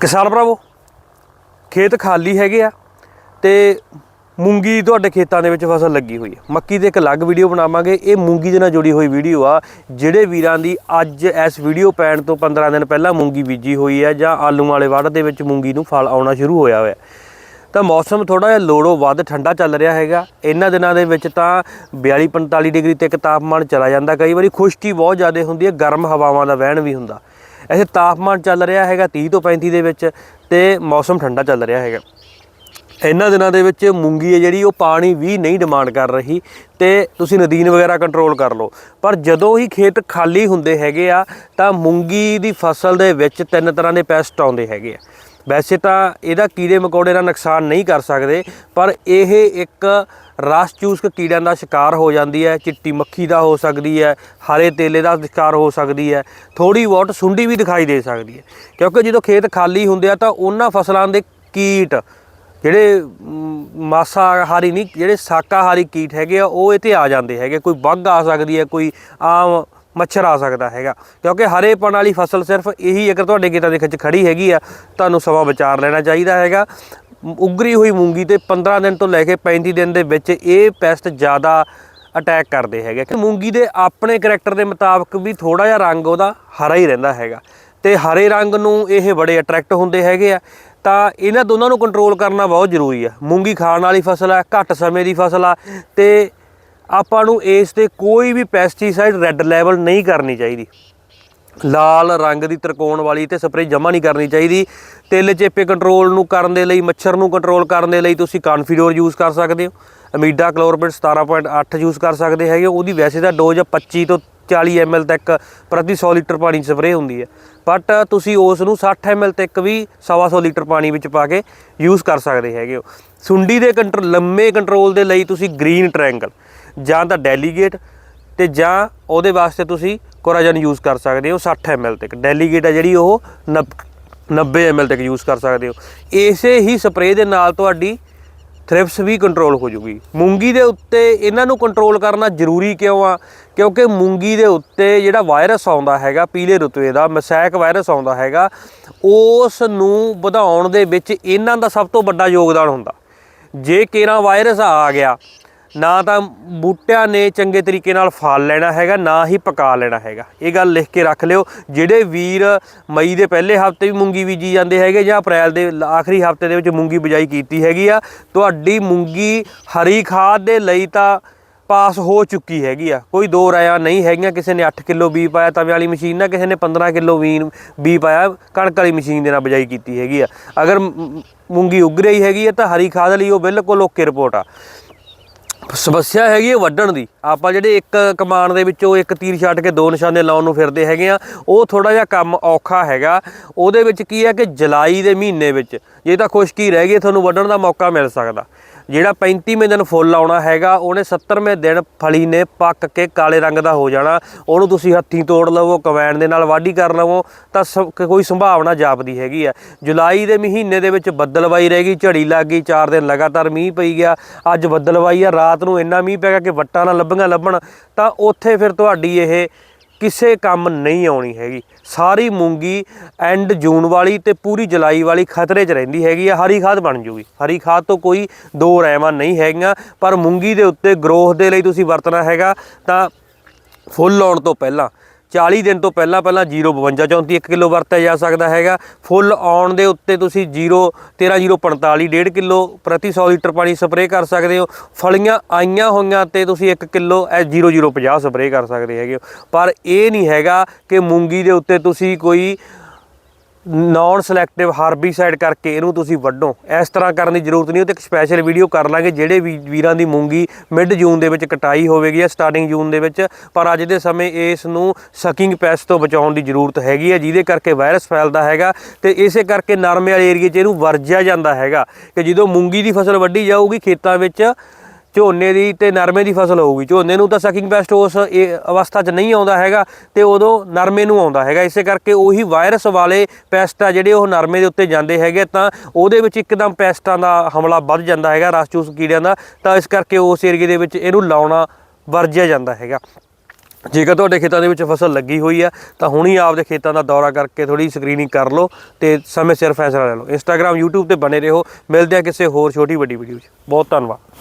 ਕਿਸਾਨ ਭਰਾਵੋ, ਖੇਤ ਖਾਲੀ ਹੈਗੇ ਆ ਤੇ ਮੂੰਗੀ ਤੁਹਾਡੇ ਖੇਤਾਂ ਦੇ ਵਿੱਚ ਫਸਲ ਲੱਗੀ ਹੋਈ ਹੈ। ਮੱਕੀ ਦੇ ਇੱਕ ਅਲੱਗ ਵੀਡੀਓ ਬਣਾਵਾਂਗੇ। ਇਹ ਮੂੰਗੀ ਦੇ ਨਾਲ ਜੁੜੀ ਹੋਈ ਵੀਡੀਓ ਆ, ਜਿਹੜੇ ਵੀਰਾਂ ਦੀ ਅੱਜ ਇਸ ਵੀਡੀਓ ਪੈਣ ਤੋਂ 15 ਦਿਨ ਪਹਿਲਾਂ ਮੂੰਗੀ ਬੀਜੀ ਹੋਈ ਹੈ ਜਾਂ ਆਲੂ ਵਾਲੇ ਵੱਢ ਦੇ ਵਿੱਚ ਮੂੰਗੀ ਨੂੰ ਫਲ ਆਉਣਾ ਸ਼ੁਰੂ ਹੋਇਆ ਹੋਇਆ ਤਾਂ ਮੌਸਮ ਥੋੜਾ ਜਿਹਾ ਲੋੜੋਂ ਵੱਧ ਠੰਡਾ ਚੱਲ ਰਿਹਾ ਹੈਗਾ। ਇਹਨਾਂ ਦਿਨਾਂ ਦੇ ਵਿੱਚ ਤਾਂ 42 45 ਡਿਗਰੀ ਤੱਕ ਤਾਪਮਾਨ ਚਲਾ ਜਾਂਦਾ। ਕਈ ਵਾਰੀ ਖੁਸ਼ਕੀ ਬਹੁਤ ਜ਼ਿਆਦਾ ਹੁੰਦੀ ਹੈ, ਗਰਮ ਹਵਾਵਾਂ ਦਾ ਵਹਿਣ ਵੀ ਹੁੰਦਾ। ਇੱਥੇ ਤਾਪਮਾਨ ਚੱਲ ਰਿਹਾ ਹੈਗਾ 30 ਤੋਂ 35 ਦੇ ਵਿੱਚ ਤੇ ਮੌਸਮ ਠੰਡਾ ਚੱਲ ਰਿਹਾ ਹੈਗਾ। ਇਹਨਾਂ ਦਿਨਾਂ ਦੇ ਵਿੱਚ ਮੂੰਗੀ ਹੈ ਜਿਹੜੀ, ਉਹ ਪਾਣੀ ਵੀ ਨਹੀਂ ਡਿਮਾਂਡ ਕਰ ਰਹੀ ਤੇ ਤੁਸੀਂ ਨਦੀਨ ਵਗੈਰਾ ਕੰਟਰੋਲ ਕਰ ਲਓ। ਪਰ ਜਦੋਂ ਹੀ ਖੇਤ ਖਾਲੀ ਹੁੰਦੇ ਹੈਗੇ ਆ, ਤਾਂ ਮੂੰਗੀ ਦੀ ਫਸਲ ਦੇ ਵਿੱਚ ਤਿੰਨ ਤਰ੍ਹਾਂ ਦੇ ਪੈਸਟ ਆਉਂਦੇ ਹੈਗੇ ਆ। ਵੈਸੇ ਤਾਂ ਇਹਦਾ ਕੀੜੇ ਮਕੌੜੇ ਦਾ ਨੁਕਸਾਨ ਨਹੀਂ ਕਰ ਸਕਦੇ, ਪਰ ਇਹ ਇੱਕ ਰਸ ਚੂਸਕ ਕੀੜਿਆਂ ਦਾ ਸ਼ਿਕਾਰ ਹੋ ਜਾਂਦੀ ਹੈ ਚਿੱਟੀ ਮੱਖੀ ਦਾ ਹੋ ਸਕਦੀ ਹੈ ਹਰੇ ਤੇਲੇ ਦਾ ਸ਼ਿਕਾਰ ਹੋ ਸਕਦੀ ਹੈ ਥੋੜੀ ਬਹੁਤ ਸੁੰਡੀ ਵੀ ਦਿਖਾਈ ਦੇ ਸਕਦੀ ਹੈ। ਕਿਉਂਕਿ ਜਦੋਂ ਖੇਤ ਖਾਲੀ ਹੁੰਦੇ ਆ ਤਾਂ ਉਹਨਾਂ ਫਸਲਾਂ ਦੇ ਕੀਟ ਜਿਹੜੇ ਮ, ਮਾਸਾਹਾਰੀ ਨਹੀਂ ਜਿਹੜੇ ਸ਼ਾਕਾਹਾਰੀ ਕੀਟ ਹੈਗੇ ਆ ਉਹ ਇਹ ਤੇ ਆ ਜਾਂਦੇ ਹੈਗੇ। ਕੋਈ ਬੱਗ ਆ ਸਕਦੀ ਹੈ ਕੋਈ ਆਮ ਮੱਛਰ ਆ ਸਕਦਾ ਹੈਗਾ। ਕਿਉਂਕਿ ਹਰੇਪਣ ਵਾਲੀ ਫਸਲ ਸਿਰਫ ਇਹੀ ਅਗਰ ਤੁਹਾਡੇ ਖੇਤਾਂ ਦੇ ਵਿੱਚ ਖੜੀ ਹੈਗੀ ਆ ਤੁਹਾਨੂੰ ਸਮਾਂ ਵਿਚਾਰ ਲੈਣਾ ਚਾਹੀਦਾ ਹੈਗਾ। ਉਗਰੀ ਹੋਈ ਮੂੰਗੀ ਤੇ 15 ਦਿਨ ਤੋਂ ਲੈ ਕੇ 35 ਦਿਨ ਦੇ ਵਿੱਚ ਇਹ ਪੈਸਟ ਜ਼ਿਆਦਾ ਅਟੈਕ ਕਰਦੇ ਹੈਗੇ ਕਿ ਮੂੰਗੀ ਦੇ ਆਪਣੇ ਕੈਰੈਕਟਰ ਦੇ ਮੁਤਾਬਕ ਵੀ ਥੋੜਾ ਜਿਹਾ ਰੰਗ ਉਹਦਾ ਹਰਾ ਹੀ ਰਹਿੰਦਾ ਹੈਗਾ। ਤੇ ਹਰੇ ਰੰਗ ਨੂੰ ਇਹ ਬੜੇ ਅਟਰੈਕਟ ਹੁੰਦੇ ਹੈਗੇ ਆ। ਤਾਂ ਇਹਨਾਂ ਦੋਨਾਂ ਨੂੰ ਕੰਟਰੋਲ ਕਰਨਾ ਬਹੁਤ ਜ਼ਰੂਰੀ ਆ। ਮੂੰਗੀ ਖਾਣ ਵਾਲੀ ਫਸਲ ਆ, ਘੱਟ ਸਮੇਂ ਦੀ ਫਸਲ ਆ। ਤੇ ਆਪਾਂ ਨੂੰ ਇਸ ਤੇ ਕੋਈ ਵੀ ਪੈਸਟੀਸਾਈਡ ਰੈੱਡ ਲੈਵਲ ਨਹੀਂ ਕਰਨੀ ਚਾਹੀਦੀ। ਲਾਲ ਰੰਗ ਦੀ ਤਰਕੋਣ ਵਾਲੀ ਤੇ ਸਪਰੇਅ ਜਮਾ ਨਹੀਂ ਕਰਨੀ ਚਾਹੀਦੀ। ਤਿਲ ਚੇਪੇ ਕੰਟਰੋਲ ਨੂੰ ਕਰਨ ਦੇ ਲਈ, ਮੱਛਰ ਨੂੰ ਕੰਟਰੋਲ ਕਰਨ ਦੇ ਲਈ ਤੁਸੀਂ ਕਾਨਫੀਡੋਰ ਯੂਜ਼ ਕਰ ਸਕਦੇ ਹੋ। ਅਮੀਡਾ ਕਲੋਰਬਿਟ 17.8 ਯੂਜ਼ ਕਰ ਸਕਦੇ ਹੈਗੇ ਉਹਦੀ ਵੈਸੇ ਤਾਂ ਡੋਜ਼ 25 ਤੋਂ 40 ml ਤੱਕ, ਪ੍ਰਤੀ 100 ਲੀਟਰ ਪਾਣੀ ਸਪਰੇਅ ਹੁੰਦੀ ਹੈ। ਬਟ ਤੁਸੀਂ ਉਸ ਨੂੰ 60 ml ਤੱਕ ਵੀ 100 ਲੀਟਰ ਪਾਣੀ ਵਿੱਚ ਪਾ ਕੇ ਯੂਜ਼ ਕਰ ਸਕਦੇ ਹੈਗੇ ਹੋ। ਸੁੰਡੀ ਦੇ ਕੰਟਰੋਲ ਲੰਮੇ ਕੰਟਰੋਲ ਦੇ ਲਈ ਤੁਸੀਂ ਗ੍ਰੀਨ ਟ੍ਰਾਇੰਗਲ ਜਾਂ ਤਾਂ ਡੈਲੀਗੇਟ ਤੇ ਜਾਂ ਉਹਦੇ ਵਾਸਤੇ ਤੁਸੀਂ ਕੋਰਾਜਨ ਯੂਜ਼ ਕਰ ਸਕਦੇ ਹੋ 60 ml ਤੱਕ। ਡੈਲੀਗੇਟ ਆ ਜਿਹੜੀ ਉਹ 90 ml ਤੱਕ ਯੂਜ਼ ਕਰ ਸਕਦੇ ਹੋ। ਇਸੇ ਹੀ ਸਪਰੇਅ ਦੇ ਨਾਲ ਤੁਹਾਡੀ ਥ੍ਰਿਪਸ ਵੀ ਕੰਟਰੋਲ ਹੋ ਜੂਗੀ। ਮੂੰਗੀ ਦੇ ਉੱਤੇ ਇਹਨਾਂ ਨੂੰ ਕੰਟਰੋਲ ਕਰਨਾ ਜ਼ਰੂਰੀ ਕਿਉਂ ਆ? ਕਿਉਂਕਿ ਮੂੰਗੀ ਦੇ ਉੱਤੇ ਜਿਹੜਾ ਵਾਇਰਸ ਆਉਂਦਾ ਹੈਗਾ, ਪੀਲੇ ਰੁਤਵੇ ਦਾ, ਮਸੈਕ ਵਾਇਰਸ ਆਉਂਦਾ ਹੈਗਾ, ਉਸ ਨੂੰ ਵਧਾਉਣ ਦੇ ਵਿੱਚ ਇਹਨਾਂ ਦਾ ਸਭ ਤੋਂ ਵੱਡਾ ਯੋਗਦਾਨ ਹੁੰਦਾ। ਜੇ ਕੇਰਾ ਵਾਇਰਸ ਆ ਗਿਆ ਨਾ ਤਾਂ ਬੂਟਿਆਂ ਨੇ ਚੰਗੇ ਤਰੀਕੇ ਨਾਲ ਫਲ ਲੈਣਾ ਹੈਗਾ, ਨਾ ਹੀ ਪਕਾ ਲੈਣਾ ਹੈਗਾ। ਇਹ ਗੱਲ ਲਿਖ ਕੇ ਰੱਖ ਲਿਓ, ਜਿਹੜੇ ਵੀਰ ਮਈ ਦੇ ਪਹਿਲੇ ਹਫ਼ਤੇ ਵੀ ਮੂੰਗੀ ਬੀਜੀ ਜਾਂਦੇ ਹੈਗੇ ਜਾਂ ਅਪ੍ਰੈਲ ਦੇ ਆਖਰੀ ਹਫ਼ਤੇ ਦੇ ਵਿੱਚ ਮੂੰਗੀ ਬਿਜਾਈ ਕੀਤੀ ਹੈਗੀ ਆ, ਤੁਹਾਡੀ ਮੂੰਗੀ ਹਰੀ ਖਾਦ ਦੇ ਲਈ ਤਾਂ ਪਾਸ ਹੋ ਚੁੱਕੀ ਹੈਗੀ ਆ। ਕੋਈ ਦੋ ਰਾਇਆ ਨਹੀਂ ਹੈਗੀਆਂ, ਕਿਸੇ ਨੇ 8 ਕਿਲੋ ਬੀ ਪਾਇਆ, ਤਵੇ ਵਾਲੀ ਮਸ਼ੀਨ ਨਾਲ ਕਿਸੇ ਨੇ 15 ਕਿਲੋ ਬੀ ਬੀ ਪਾਇਆ, ਕਣਕ ਵਾਲੀ ਮਸ਼ੀਨ ਦੇ ਨਾਲ ਬਿਜਾਈ ਕੀਤੀ ਹੈਗੀ ਆ। ਅਗਰ ਮੂੰਗੀ ਉੱਗ ਰਹੀ ਹੈਗੀ ਆ ਤਾਂ ਹਰੀ ਖਾਦ ਲਈ ਉਹ ਬਿਲਕੁਲ ਓਕੇ ਰਿਪੋਰਟ ਆ। ਸਮੱਸਿਆ ਹੈਗੀ ਹੈ ਵੱਢਣ ਦੀ। ਆਪਾਂ ਜਿਹੜੇ ਇੱਕ ਕਮਾਨ ਦੇ ਵਿੱਚੋਂ ਇੱਕ ਤੀਰ ਛੱਡ ਕੇ ਦੋ ਨਿਸ਼ਾਨੇ ਲਾਉਣ ਨੂੰ ਫਿਰਦੇ ਹੈਗੇ ਆ, ਉਹ ਥੋੜਾ ਜਿਹਾ ਕੰਮ ਔਖਾ ਹੈਗਾ। ਉਹਦੇ ਵਿੱਚ ਕੀ ਹੈ ਕਿ ਜੁਲਾਈ ਦੇ ਮਹੀਨੇ ਵਿੱਚ ਜੇ ਤਾਂ ਖੁਸ਼ਕੀ ਰਹਿ ਗਈ, ਤੁਹਾਨੂੰ ਵੱਢਣ ਦਾ ਮੌਕਾ ਮਿਲ ਸਕਦਾ। ਜਿਹੜਾ 35ਵੇਂ ਦਿਨ ਫੁੱਲ ਆਉਣਾ ਹੈਗਾ, ਉਹਨੇ 70ਵੇਂ ਦਿਨ ਫਲੀ ਨੇ ਪੱਕ ਕੇ ਕਾਲੇ ਰੰਗ ਦਾ ਹੋ ਜਾਣਾ। ਉਹਨੂੰ ਤੁਸੀਂ ਹੱਥੀਂ ਤੋੜ ਲਵੋ, ਕਵੈਣ ਦੇ ਨਾਲ ਵਾਢੀ ਕਰ ਲਵੋ, ਤਾਂ ਸਭ- ਕੋਈ ਸੰਭਾਵਨਾ ਜਾਪਦੀ ਹੈਗੀ ਆ। ਜੁਲਾਈ ਦੇ ਮਹੀਨੇ ਦੇ ਵਿੱਚ ਬੱਦਲਵਾਈ ਰਹਿ ਗਈ, ਝੜੀ ਲੱਗ ਗਈ 4 ਦਿਨ ਲਗਾਤਾਰ ਮੀਂਹ ਪਈ ਗਿਆ। ਅੱਜ ਬੱਦਲਵਾਈ ਆ, ਰਾਤ ਨੂੰ ਇੰਨਾ ਮੀਂਹ ਪੈ ਗਿਆ ਕਿ ਵੱਟਾਂ ਨਾਲ ਲੱਭੀਆਂ ਲੱਭਣ। ਤਾਂ ਉੱਥੇ ਫਿਰ ਤੁਹਾਡੀ ਇਹ ਕਿਸੇ ਕੰਮ ਨਹੀਂ ਆਉਣੀ ਹੈਗੀ। ਸਾਰੀ ਮੂੰਗੀ ਐਂਡ ਜੂਨ ਵਾਲੀ ਤੇ ਪੂਰੀ ਜੁਲਾਈ ਵਾਲੀ ਖਤਰੇ 'ਚ ਰਹਿੰਦੀ ਹੈਗੀ ਆ, ਹਰੀ ਖਾਦ ਬਣ ਜੂਗੀ। ਹਰੀ ਖਾਦ ਤੋਂ ਕੋਈ ਦੋ ਰਹਿਵਾਂ ਨਹੀਂ ਹੈਗੀਆਂ, ਪਰ ਮੂੰਗੀ ਦੇ ਉੱਤੇ ਗਰੋਥ ਦੇ ਲਈ ਤੁਸੀਂ ਵਰਤਣਾ ਹੈਗਾ ਤਾਂ ਫੁੱਲ ਆਉਣ ਤੋਂ ਪਹਿਲਾਂ 40 ਦਿਨ ਤੋਂ ਪਹਿਲਾਂ ਪਹਿਲਾਂ 052 34 1 ਕਿਲੋ ਵਰਤਿਆ ਜਾ ਸਕਦਾ ਹੈਗਾ। ਫੁੱਲ ਆਉਣ ਦੇ ਉੱਤੇ ਤੁਸੀਂ 0 13045 1.5 ਕਿਲੋ ਪ੍ਰਤੀ 100 ਲੀਟਰ ਪਾਣੀ ਸਪਰੇਅ ਕਰ ਸਕਦੇ ਹੋ। ਫਲੀਆਂ ਆਈਆਂ ਹੋਈਆਂ ਤੇ ਤੁਸੀਂ 1 ਕਿਲੋ 0050 ਸਪਰੇਅ ਕਰ ਸਕਦੇ ਹੈਗੇ ਹੋ। ਪਰ ਇਹ ਨਹੀਂ ਹੈਗਾ ਕਿ ਮੂੰਗੀ ਦੇ ਉੱਤੇ ਤੁਸੀਂ ਕੋਈ ਨਾਨ ਸਿਲੈਕਟਿਵ ਹਾਰਬੀਸਾਈਡ ਕਰਕੇ ਇਹਨੂੰ ਤੁਸੀਂ ਵੱਢੋ। ਇਸ ਤਰ੍ਹਾਂ ਕਰਨ ਦੀ ਜ਼ਰੂਰਤ ਨਹੀਂ, ਉਹ ਤੇ ਇੱਕ ਸਪੈਸ਼ਲ ਵੀਡੀਓ ਕਰ ਲਾਂਗੇ ਜਿਹੜੇ ਵੀ ਵੀਰਾਂ ਦੀ ਮੂੰਗੀ ਮਿਡ ਜੂਨ ਦੇ ਵਿੱਚ ਕਟਾਈ ਹੋਵੇਗੀ ਜਾਂ ਸਟਾਰਟਿੰਗ ਜੂਨ ਦੇ ਵਿੱਚ, ਪਰ ਅੱਜ ਦੇ ਸਮੇਂ ਇਸ ਨੂੰ ਸਕਿੰਗ ਪੈਸਟ ਤੋਂ ਬਚਾਉਣ ਦੀ ਜ਼ਰੂਰਤ ਹੈਗੀ ਹੈ ਜਿਹਦੇ ਕਰਕੇ ਵਾਇਰਸ ਫੈਲਦਾ ਹੈਗਾ ਤੇ ਇਸੇ ਕਰਕੇ ਨਰਮੇ ਵਾਲੇ ਏਰੀਏ 'ਚ ਇਹਨੂੰ ਵਰਜਿਆ ਜਾਂਦਾ ਹੈਗਾ ਕਿ ਜਦੋਂ ਮੂੰਗੀ ਦੀ ਫਸਲ ਵੱਢੀ ਜਾਊਗੀ, ਖੇਤਾਂ ਵਿੱਚ ਝੋਨੇ ਦੀ ਤੇ ਨਰਮੇ ਦੀ ਫਸਲ ਹੋਊਗੀ। ਝੋਨੇ ਨੂੰ ਤਾਂ ਸਕਿੰਗ ਪੈਸਟ ਉਸ ਇਹ ਅਵਸਥਾ 'ਚ ਨਹੀਂ ਆਉਂਦਾ ਹੈਗਾ ਤੇ ਉਦੋਂ ਨਰਮੇ ਨੂੰ ਆਉਂਦਾ ਹੈਗਾ। ਇਸੇ ਕਰਕੇ ਉਹੀ ਵਾਇਰਸ ਵਾਲੇ ਪੈਸਟ ਆ ਜਿਹੜੇ ਉਹ ਨਰਮੇ ਦੇ ਉੱਤੇ ਜਾਂਦੇ ਹੈਗੇ ਤਾਂ ਉਹਦੇ ਵਿੱਚ ਇੱਕਦਮ ਪੈਸਟਾਂ ਦਾ ਹਮਲਾ ਵੱਧ ਜਾਂਦਾ ਹੈਗਾ, ਰਸ ਚੂਸ ਕੀੜਿਆਂ ਦਾ, ਤਾਂ ਇਸ ਕਰਕੇ ਉਸ ਏਰੀਏ ਦੇ ਵਿੱਚ ਇਹਨੂੰ ਲਾਉਣਾ ਵਰਜਿਆ ਜਾਂਦਾ ਹੈਗਾ। ਜੇਕਰ ਤੁਹਾਡੇ ਖੇਤਾਂ ਦੇ ਵਿੱਚ ਫਸਲ ਲੱਗੀ ਹੋਈ ਆ, ਤਾਂ ਹੁਣੀ ਆਪਦੇ ਖੇਤਾਂ ਦਾ ਦੌਰਾ ਕਰਕੇ ਥੋੜੀ ਸਕਰੀਨਿੰਗ ਕਰ ਲਓ ਤੇ ਸਮੇਂ ਸਿਰ ਫੈਸਲਾ ਲੈ ਲਓ। ਇੰਸਟਾਗ੍ਰam YouTube ਤੇ ਬਣੇ ਰਹੋ। ਮਿਲਦੇ ਆ ਕਿਸੇ ਹੋਰ ਛੋਟੀ ਵੱਡੀ ਵੀਡੀਓ 'ਚ। ਬਹੁਤ ਧੰਨਵਾਦ।